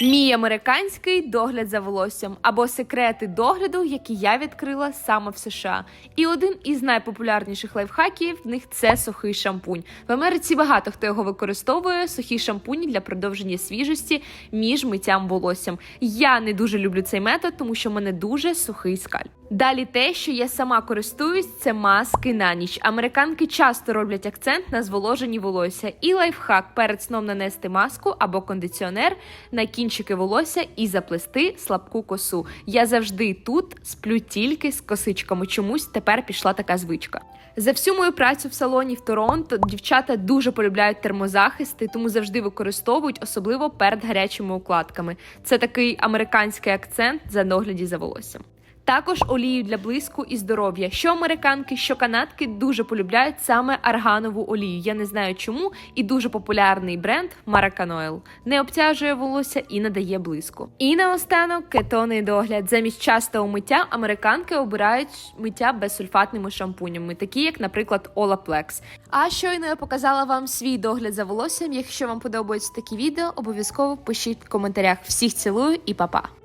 Мій американський догляд за волоссям або секрети догляду, які я відкрила саме в США. І один із найпопулярніших лайфхаків в них це сухий шампунь. В Америці багато хто його використовує. Сухі шампуні для продовження свіжості між миттям волоссям. Я не дуже люблю цей метод, тому що в мене дуже сухий скальп. Далі те, що я сама користуюсь, це маски на ніч. Американки часто роблять акцент на зволоженні волосся. І лайфхак перед сном нанести маску або кондиціонер на кінчики волосся і заплести слабку косу. Я завжди тут сплю тільки з косичками. Чомусь тепер пішла така звичка. За всю мою працю в салоні в Торонто дівчата дуже полюбляють термозахисти, тому завжди використовують, особливо перед гарячими укладками. Це такий американський акцент за догляді за волоссям. Також олію для блиску і здоров'я. Що американки, що канадки дуже полюбляють саме арганову олію. Я не знаю чому, і дуже популярний бренд Maracan Не обтяжує волосся і надає блиску. І наостанок кетонний догляд. Замість частого миття американки обирають миття безсульфатними шампунями, такі як, наприклад, Olaplex. А щойно я показала вам свій догляд за волоссям. Якщо вам подобаються такі відео, обов'язково пишіть в коментарях. Всіх цілую і па-па!